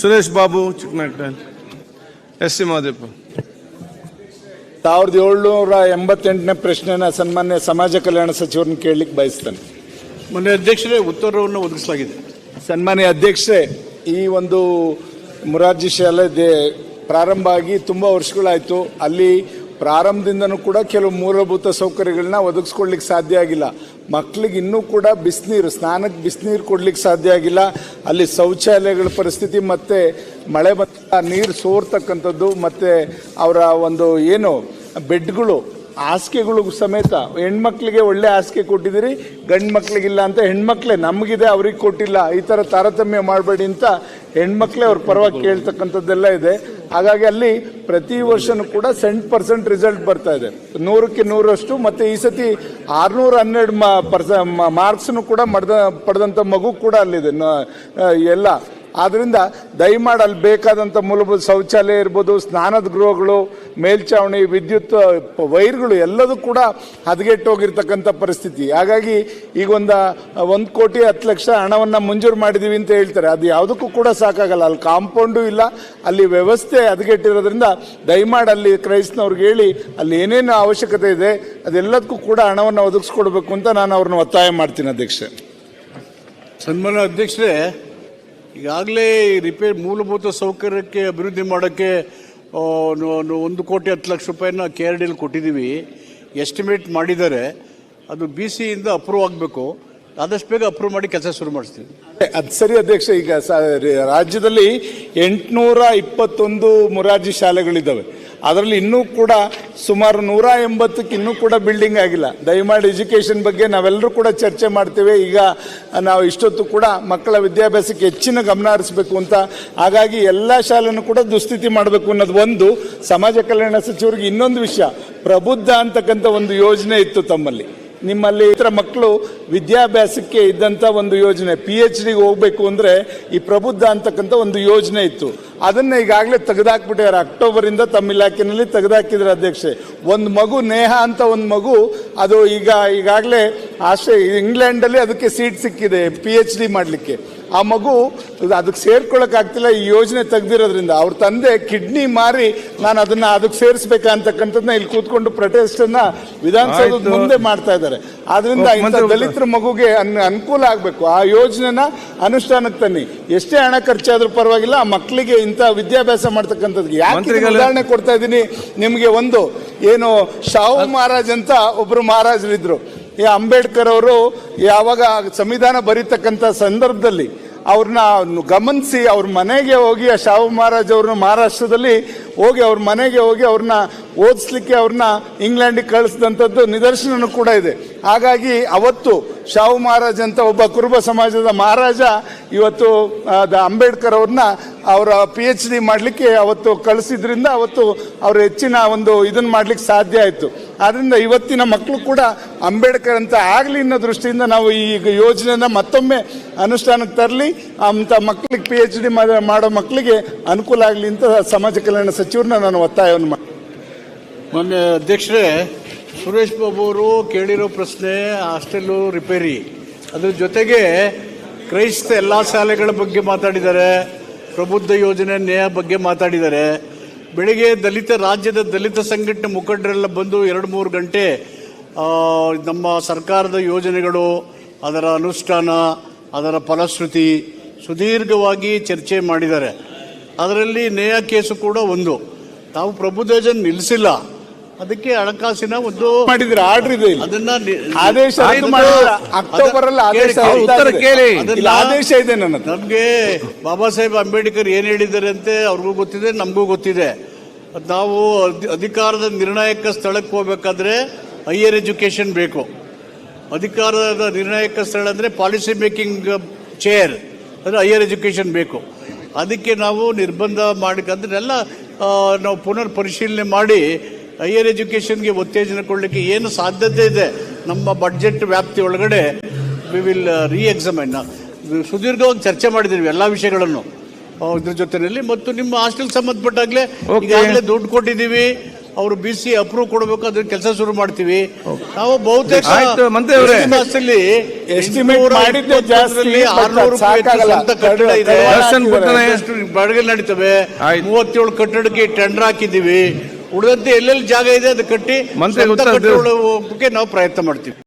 ಸುರೇಶ್ ಬಾಬು ಚಿಕ್ಕನಾಗ್ಟಲ್ S C Mahadevappa ಸಾವಿರದ ಏಳ್ನೂರ ಎಂಬತ್ತೆಂಟನೇ ಪ್ರಶ್ನೆನ ಸನ್ಮಾನ್ಯ ಸಮಾಜ ಕಲ್ಯಾಣ ಸಚಿವರನ್ನು ಕೇಳಲಿಕ್ಕೆ ಬಯಸ್ತೇನೆ. ಮೊನ್ನೆ ಅಧ್ಯಕ್ಷರೇ ಉತ್ತರವನ್ನು ಒದಗಿಸಲಾಗಿದೆ. ಸನ್ಮಾನ್ಯ ಅಧ್ಯಕ್ಷರೇ ಈ ಒಂದು ಮುರಾರ್ಜಿ ಶಾಲೆ ದೇ ಪ್ರಾರಂಭ ಆಗಿ ತುಂಬ ವರ್ಷಗಳಾಯಿತು. ಅಲ್ಲಿ ಪ್ರಾರಂಭದಿಂದನೂ ಕೂಡ ಕೆಲವು ಮೂಲಭೂತ ಸೌಕರ್ಯಗಳನ್ನ ಒದಗಿಸ್ಕೊಡ್ಲಿಕ್ಕೆ ಸಾಧ್ಯ ಆಗಿಲ್ಲ. ಮಕ್ಕಳಿಗೆ ಇನ್ನೂ ಕೂಡ ಬಿಸಿನೀರು, ಸ್ನಾನಕ್ಕೆ ಬಿಸಿನೀರು ಕೊಡ್ಲಿಕ್ಕೆ ಸಾಧ್ಯ ಆಗಿಲ್ಲ. ಅಲ್ಲಿ ಶೌಚಾಲಯಗಳ ಪರಿಸ್ಥಿತಿ ಮತ್ತು ಮಳೆ ಬಂದ ನೀರು ಸೋರ್ತಕ್ಕಂಥದ್ದು ಮತ್ತು ಅವರ ಒಂದು ಏನು ಬೆಡ್ಗಳು, ಹಾಸಿಗೆಗಳು ಸಮೇತ ಹೆಣ್ಮಕ್ಳಿಗೆ ಒಳ್ಳೆ ಹಾಸಿಗೆ ಕೊಟ್ಟಿದ್ದೀರಿ ಗಂಡು ಮಕ್ಳಿಗಿಲ್ಲ ಅಂತ ಹೆಣ್ಮಕ್ಳೇ ನಮಗಿದೆ, ಅವ್ರಿಗೆ ಕೊಟ್ಟಿಲ್ಲ. ಈ ಥರ ತಾರತಮ್ಯ ಮಾಡಬೇಡಿ ಅಂತ ಹೆಣ್ಮಕ್ಳೇ ಅವ್ರ ಪರವಾಗಿ ಕೇಳ್ತಕ್ಕಂಥದ್ದೆಲ್ಲ ಇದೆ. ಹಾಗಾಗಿ ಅಲ್ಲಿ ಪ್ರತಿ ವರ್ಷನೂ ಕೂಡ ಸೆಂಟ್ ಪರ್ಸೆಂಟ್ ರಿಸಲ್ಟ್ ಬರ್ತಾ ಇದೆ. ನೂರಕ್ಕೆ ನೂರಷ್ಟು ಮತ್ತು ಈ ಸತಿ ಆರುನೂರ ಹನ್ನೆರಡು ಮ ಮಾರ್ಕ್ಸ್ನು ಕೂಡ ಮಡ್ದ ಪಡೆದಂಥ ಮಗು ಕೂಡ ಅಲ್ಲಿದೆ. ಎಲ್ಲ. ಆದ್ರಿಂದ ದಯಮಾಡಿ ಅಲ್ಲಿ ಬೇಕಾದಂಥ ಮೂಲಭೂತ ಶೌಚಾಲಯ ಇರ್ಬೋದು, ಸ್ನಾನದ ಗೃಹಗಳು ಮೇಲ್ಛಾವಣಿ ವಿದ್ಯುತ್, ವೈರ್ಗಳು ಎಲ್ಲದೂ ಕೂಡ ಹದಗೆಟ್ಟೋಗಿರ್ತಕ್ಕಂಥ ಪರಿಸ್ಥಿತಿ. ಹಾಗಾಗಿ ಈಗ ಒಂದು ಒಂದು ಕೋಟಿ ಹತ್ತು ಲಕ್ಷ ಹಣವನ್ನು ಮಂಜೂರು ಮಾಡಿದ್ದೀವಿ ಅಂತ ಹೇಳ್ತಾರೆ. ಅದು ಯಾವುದಕ್ಕೂ ಕೂಡ ಸಾಕಾಗಲ್ಲ. ಅಲ್ಲಿ ಕಾಂಪೌಂಡು ಇಲ್ಲ, ಅಲ್ಲಿ ವ್ಯವಸ್ಥೆ ಹದಗೆಟ್ಟಿರೋದ್ರಿಂದ ದಯಮಾಡಿ ಅಲ್ಲಿ ಕ್ರೈಸ್ತನವ್ರಿಗೆ ಹೇಳಿ, ಅಲ್ಲಿ ಏನೇನು ಅವಶ್ಯಕತೆ ಇದೆ, ಅದೆಲ್ಲದಕ್ಕೂ ಕೂಡ ಹಣವನ್ನು ಒದಗಿಸ್ಕೊಡ್ಬೇಕು ಅಂತ ನಾನು ಅವ್ರನ್ನ ಒತ್ತಾಯ ಮಾಡ್ತೀನಿ ಅಧ್ಯಕ್ಷ. ಸನ್ಮಾನ ಅಧ್ಯಕ್ಷರೇ ಈಗಾಗಲೇ ರಿಪೇರ್ ಮೂಲಭೂತ ಸೌಕರ್ಯಕ್ಕೆ ಅಭಿವೃದ್ಧಿ ಮಾಡೋಕ್ಕೆ ಒಂದು ಕೋಟಿ ಹತ್ತು ಲಕ್ಷ ರೂಪಾಯಿನ ಕೆ ಆರ್ ಡಿಲಿ ಕೊಟ್ಟಿದ್ದೀವಿ. ಎಸ್ಟಿಮೇಟ್ ಮಾಡಿದ್ದಾರೆ. ಅದು ಬಿ ಸಿಯಿಂದ ಅಪ್ರೂವ್ ಆಗಬೇಕು. ಆದಷ್ಟು ಬೇಗ ಅಪ್ರೂವ್ ಮಾಡಿ ಕೆಲಸ ಶುರು ಮಾಡಿಸ್ತೀವಿ. ಅದು ಸರಿ ಅಧ್ಯಕ್ಷ, ಈಗ ರಾಜ್ಯದಲ್ಲಿ ಎಂಟುನೂರ ಇಪ್ಪತ್ತೊಂದು ಮುರಾರ್ಜಿ ಶಾಲೆಗಳಿದ್ದಾವೆ. ಅದರಲ್ಲಿ ಇನ್ನೂ ಕೂಡ ಸುಮಾರು ನೂರ ಎಂಬತ್ತಕ್ಕೆ ಇನ್ನೂ ಕೂಡ ಬಿಲ್ಡಿಂಗ್ ಆಗಿಲ್ಲ. ದಯಮಾಡಿ ಎಜುಕೇಷನ್ ಬಗ್ಗೆ ನಾವೆಲ್ಲರೂ ಕೂಡ ಚರ್ಚೆ ಮಾಡ್ತೇವೆ. ಈಗ ನಾವು ಇಷ್ಟೊತ್ತು ಕೂಡ ಮಕ್ಕಳ ವಿದ್ಯಾಭ್ಯಾಸಕ್ಕೆ ಹೆಚ್ಚಿನ ಗಮನ ಹರಿಸಬೇಕು ಅಂತ. ಹಾಗಾಗಿ ಎಲ್ಲ ಶಾಲೆನೂ ಕೂಡ ದುಸ್ಥಿತಿ ಮಾಡಬೇಕು ಅನ್ನೋದು ಒಂದು. ಸಮಾಜ ಕಲ್ಯಾಣ ಸಚಿವರಿಗೆ ಇನ್ನೊಂದು ವಿಷಯ, ಪ್ರಬುದ್ಧ ಅಂತಕ್ಕಂಥ ಒಂದು ಯೋಜನೆ ಇತ್ತು ತಮ್ಮಲ್ಲಿ. ನಿಮ್ಮಲ್ಲಿ ಇತರ ಮಕ್ಕಳು ವಿದ್ಯಾಭ್ಯಾಸಕ್ಕೆ ಇದ್ದಂಥ ಒಂದು ಯೋಜನೆ ಪಿ ಎಚ್ ಡಿಗೆ ಹೋಗಬೇಕು ಅಂದರೆ ಈ ಪ್ರಬುದ್ಧ ಅಂತಕ್ಕಂಥ ಒಂದು ಯೋಜನೆ ಇತ್ತು. ಅದನ್ನ ಈಗಾಗಲೇ ತೆಗೆದಾಕ್ಬಿಟ್ಟಿದ್ದಾರೆ. ಅಕ್ಟೋಬರಿಂದ ತಮ್ಮ ಇಲಾಖೆಯಲ್ಲಿ ತೆಗೆದಾಕಿದ್ರು ಅಧ್ಯಕ್ಷೆ. ಒಂದು ಮಗು ನೇಹ ಅಂತ ಒಂದು ಮಗು, ಅದು ಈಗ ಈಗಾಗಲೇ ಆಸ್ಟ್ರೇ ಇಂಗ್ಲೆಂಡಲ್ಲಿ ಅದಕ್ಕೆ ಸೀಟ್ ಸಿಕ್ಕಿದೆ ಪಿ ಎಚ್ ಡಿ ಮಾಡಲಿಕ್ಕೆ. ಆ ಮಗು ಅದಕ್ಕೆ ಸೇರ್ಕೊಳ್ಳೋಕ್ಕಾಗ್ತಿಲ್ಲ ಈ ಯೋಜನೆ ತೆಗೆದಿರೋದ್ರಿಂದ. ಅವ್ರ ತಂದೆ ಕಿಡ್ನಿ ಮಾರಿ ನಾನು ಅದನ್ನ ಅದಕ್ಕೆ ಸೇರಿಸ್ಬೇಕಂತಕ್ಕಂಥದ್ದನ್ನ ಇಲ್ಲಿ ಕೂತ್ಕೊಂಡು ಪ್ರೊಟೆಸ್ಟ್ ಅನ್ನ ವಿಧಾನಸೌಧದ ಮುಂದೆ ಮಾಡ್ತಾ ಇದ್ದಾರೆ. ಆದ್ರಿಂದ ಇಂಥ ದಲಿತರ ಮಗುಗೆ ಅನ್- ಅನುಕೂಲ ಆಗಬೇಕು. ಆ ಯೋಜನೆನ ಅನುಷ್ಠಾನಕ್ಕೆ ತನ್ನಿ. ಎಷ್ಟೇ ಹಣ ಖರ್ಚಾದ್ರೂ ಪರವಾಗಿಲ್ಲ ಆ ಮಕ್ಕಳಿಗೆ ಇಂಥ ವಿದ್ಯಾಭ್ಯಾಸ ಮಾಡ್ತಕ್ಕಂಥದ್ದು ಯಾಕೆ ಉದಾಹರಣೆ ಕೊಡ್ತಾ ಇದ್ದೀನಿ? ನಿಮಗೆ ಒಂದು ಏನು ಶಾಹು ಮಹಾರಾಜ್ ಅಂತ ಒಬ್ಬರು ಮಹಾರಾಜರಿದ್ರು. ಈ ಅಂಬೇಡ್ಕರ್ ಅವರು ಯಾವಾಗ ಸಂವಿಧಾನ ಬರೀತಕ್ಕಂಥ ಸಂದರ್ಭದಲ್ಲಿ ಅವ್ರನ್ನ ಗಮನಿಸಿ ಅವ್ರ ಮನೆಗೆ ಹೋಗಿ ಆ ಶಾಹು ಮಹಾರಾಜ್ ಅವ್ರನ್ನ ಮಹಾರಾಷ್ಟ್ರದಲ್ಲಿ ಹೋಗಿ ಅವ್ರ ಮನೆಗೆ ಹೋಗಿ ಅವ್ರನ್ನ ಓದಿಸ್ಲಿಕ್ಕೆ ಅವ್ರನ್ನ ಇಂಗ್ಲೆಂಡಿಗೆ ಕಳಿಸಿದಂಥದ್ದು ನಿದರ್ಶನ ಕೂಡ ಇದೆ. ಹಾಗಾಗಿ ಅವತ್ತು ಶಾಹು ಮಹಾರಾಜ್ ಅಂತ ಒಬ್ಬ ಕುರುಬ ಸಮಾಜದ ಮಹಾರಾಜ ಇವತ್ತು ಅಂಬೇಡ್ಕರ್ ಅವ್ರನ್ನ ಅವರ ಪಿ ಎಚ್ ಡಿ ಮಾಡಲಿಕ್ಕೆ ಅವತ್ತು ಕಳಿಸಿದ್ರಿಂದ ಅವತ್ತು ಅವರು ಹೆಚ್ಚಿನ ಒಂದು ಇದನ್ನು ಮಾಡಲಿಕ್ಕೆ ಸಾಧ್ಯ ಆಯಿತು. ಆದ್ದರಿಂದ ಇವತ್ತಿನ ಮಕ್ಕಳು ಕೂಡ ಅಂಬೇಡ್ಕರ್ ಅಂತ ಆಗಲಿ ಅನ್ನೋ ದೃಷ್ಟಿಯಿಂದ ನಾವು ಈ ಯೋಜನೆನ ಮತ್ತೊಮ್ಮೆ ಅನುಷ್ಠಾನಕ್ಕೆ ತರಲಿ ಅಂಥ ಮಕ್ಕಳಿಗೆ ಪಿ ಎಚ್ ಡಿ ಮಾಡೋ ಮಕ್ಕಳಿಗೆ ಅನುಕೂಲ ಆಗಲಿ ಅಂತ ಸಮಾಜ ಕಲ್ಯಾಣ ಸಚಿವರನ್ನ ನಾನು ಒತ್ತಾಯವನ್ನು ಮಾಡಿ ಮೊನ್ನೆ ಅಧ್ಯಕ್ಷರೇ, ಸುರೇಶ್ ಬಾಬು ಅವರು ಕೇಳಿರೋ ಪ್ರಶ್ನೆ ಹಾಸ್ಟೆಲ್ಲು ರಿಪೇರಿ. ಅದ್ರ ಜೊತೆಗೆ ಕ್ರೈಸ್ತ ಎಲ್ಲ ಶಾಲೆಗಳ ಬಗ್ಗೆ ಮಾತಾಡಿದ್ದಾರೆ. ಪ್ರಬುದ್ಧ ಯೋಜನೆ ನ್ಯಾಯ ಬಗ್ಗೆ ಮಾತಾಡಿದ್ದಾರೆ. ಬೆಳಿಗ್ಗೆ ದಲಿತ, ರಾಜ್ಯದ ದಲಿತ ಸಂಘಟನೆ ಮುಖಂಡರೆಲ್ಲ ಬಂದು ಎರಡು ಮೂರು ಗಂಟೆ ನಮ್ಮ ಸರ್ಕಾರದ ಯೋಜನೆಗಳು, ಅದರ ಅನುಷ್ಠಾನ, ಅದರ ಫಲಶ್ರುತಿ ಸುದೀರ್ಘವಾಗಿ ಚರ್ಚೆ ಮಾಡಿದ್ದಾರೆ. ಅದರಲ್ಲಿ ನೇಯ ಕೇಸು ಕೂಡ ಒಂದು. ತಾವು ಪ್ರಬುದ್ಧ ಯೋಜನೆ ನಿಲ್ಲಿಸಿಲ್ಲ. ಅದಕ್ಕೆ ಹಣಕಾಸಿನ ಒಂದು ಮಾಡಿದ್ರೆ ಆರ್ಡರ್ ಇದೆ ಇಲ್ಲಿ. ಅದನ್ನ ನಿ- ಆದೇಶ ರದ್ದು. ಅಕ್ಟೋಬರ್ ಅಲ್ಲಿ ಆದೇಶ ಕೇಳಿ, ರದ್ದಾಗಿದೆ. ಉತ್ತರ ಕೇಳಿ ಇಲ್ಲ, ಆದೇಶ ಇದೆ ನನ್ನ ನಮ್ಗೆ ಬಾಬಾ ಸಾಹೇಬ್ ಅಂಬೇಡ್ಕರ್ ಏನ್ ಹೇಳಿದ್ದಾರೆ ಅಂತೆ ಅವ್ರಿಗೂ ಗೊತ್ತಿದೆ ನಮಗೂ ಗೊತ್ತಿದೆ ನಾವು ಅಧಿ- ಅಧಿಕಾರದ ನಿರ್ಣಾಯಕ ಸ್ಥಳಕ್ಕೆ ಹೋಗ್ಬೇಕಾದ್ರೆ ಹೈಯರ್ ಎಜುಕೇಶನ್ ಬೇಕು ಅಧಿಕಾರದ ನಿರ್ಣಾಯಕ ಸ್ಥಳ ಅಂದ್ರೆ ಪಾಲಿಸಿ ಮೇಕಿಂಗ್ ಚೇರ್ ಅಂದ್ರೆ ಹೈಯರ್ ಎಜುಕೇಶನ್ ಬೇಕು ಅದಕ್ಕೆ ನಾವು ನಿರ್ಬಂಧ ಮಾಡಿಕಂದ್ರೆ ಎಲ್ಲ ನಾವು ಪುನರ್ ಪರಿಶೀಲನೆ ಮಾಡಿ ಹೈಯರ್ ಎಜುಕೇಷನ್ಗೆ ಉತ್ತೇಜನ ಕೊಡಲಿಕ್ಕೆ ಏನು ಸಾಧ್ಯತೆ ಇದೆ? ನಮ್ಮ ಬಡ್ಜೆಟ್ ವ್ಯಾಪ್ತಿ ಒಳಗಡೆ ವಿ ವಿಲ್ ರೀ ಎಕ್ಸಾಮೈನ್ ಸುದೀರ್ಘವಾಗಿ ಚರ್ಚೆ ಮಾಡಿದ್ದೀವಿ ಎಲ್ಲ ವಿಷಯಗಳನ್ನು. ಇದ್ರ ಜೊತೆಯಲ್ಲಿ ಮತ್ತು ನಿಮ್ಮ ಹಾಸ್ಟೆಲ್ ಸಂಬಂಧಪಟ್ಟಾಗಲೇ ಈಗಾಗಲೇ ದುಡ್ಡು ಕೊಟ್ಟಿದ್ದೀವಿ. ಅವರು ಬಿ ಸಿ ಅಪ್ರೂವ್ ಕೊಡಬೇಕು ಅದ್ರ ಕೆಲಸ ಶುರು ಮಾಡ್ತೀವಿ. ನಾವು ಬಹುತೇಕ ಬಾಡಿಗೆ ನಡೀತವೆ. ಮೂವತ್ತೇಳು ಕಟ್ಟಡಕ್ಕೆ ಟೆಂಡರ್ ಹಾಕಿದ್ದೀವಿ. ಉಳಿದಂತೆ ಎಲ್ಲೆಲ್ಲಿ ಜಾಗ ಇದೆ ಅದು ಕಟ್ಟಿ ಮಂತ್ರಿ ನಾವು ಪ್ರಯತ್ನ ಮಾಡ್ತೀವಿ.